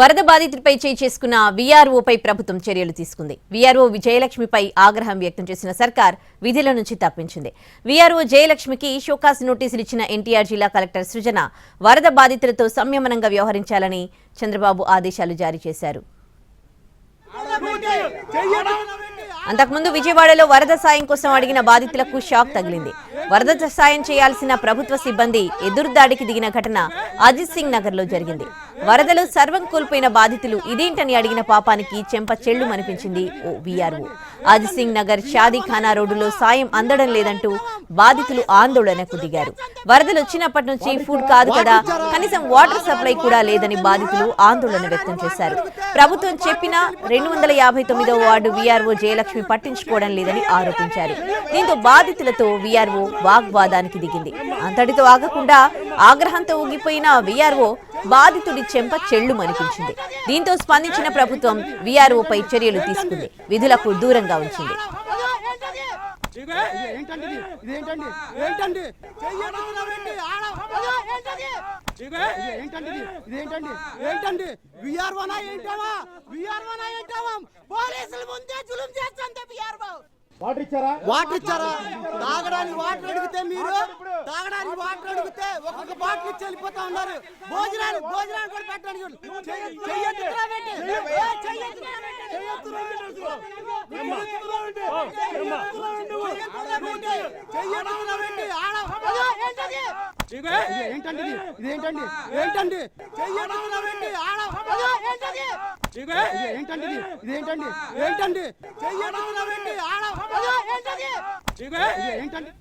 వరద బాధితుడిపై చేయి చేసుకున్న వీఆర్ఓపై ప్రభుత్వం చర్యలు తీసుకుంది. వీఆర్ఓ విజయలక్ష్మిపై ఆగ్రహం వ్యక్తం చేసిన సర్కార్ విధుల నుంచి తప్పించింది. వీఆర్ఓ జయలక్ష్మికి షోకాస్ నోటీసులు ఇచ్చిన ఎన్టీఆర్ జిల్లా కలెక్టర్ సృజన వరద బాధితులతో సంయమనంగా వ్యవహరించాలని చంద్రబాబు ఆదేశాలు జారీ చేశారు. అంతకుముందు విజయవాడలో వరద సాయం కోసం అడిగిన బాధితులకు షాక్ తగిలింది. వరద సాయం చేయాల్సిన ప్రభుత్వ సిబ్బంది ఎదురుదాడికి దిగిన ఘటన అజిత్ సింగ్ నగర్లో జరిగింది. వరదలు సర్వం కోల్పోయిన బాధితులు ఇదేంటని అడిగిన పాపానికి చెంప చెళ్ళు అనిపించింది ఓ వీఆర్ఓ. అజిత్ సింగ్ నగర్ షాదీఖానా రోడ్డులో సాయం అందడం లేదంటూ బాధితులు ఆందోళనకు దిగారు. వరదలు వచ్చినప్పటి నుంచి ఫుడ్ కాదు కదా కనీసం వాటర్ సప్లై కూడా లేదని బాధితులు ఆందోళన వ్యక్తం చేశారు. ప్రభుత్వం చెప్పినా రెండు వందల యాభై తొమ్మిదో వార్డు వీఆర్ఓ జయలక్ష్మి పట్టించుకోవడం లేదని ఆరోపించారు. దీంతో బాధితులతో వీఆర్ఓ వాగ్వాదానికి దిగింది. అంతటితో ఆగకుండా ఆగ్రహంతో ఊగిపోయిన వీఆర్ఓ బాధితుడి చెంప చెళ్ళు మనిపించింది దీంతో స్పందించిన ప్రభుత్వం వీఆర్ఓపై చర్యలు తీసుకుంది. విధులకు దూరంగా ఉంచింది. ఏంటండి ఇదేంటండి? ఏంటండి చెయ్యనవరండి, ఏంటావా విఆర్వనా ఏంటావా పోలీసుల ముందే జులుం చేస్తుంది వాటర్ ఇచ్చారా వాటర్ ఇచ్చారా తాగడానికి వాటర్ అడిగితే మీరు తాగడానికి వాటర్ అడిగితే ఒక్కొక్క బాటిల్ ఇచ్చి వెళ్ళిపోతా ఉన్నారు భోజనాలు భోజనాలు కూడా పెట్టడానికి ఏంటండి ఇది? ఇదేంటండి ఏంటండి పెట్టి. ఆడ- ఏంటండి ఇది? ఇదేంటండి ఏంటండి ఏంటంటే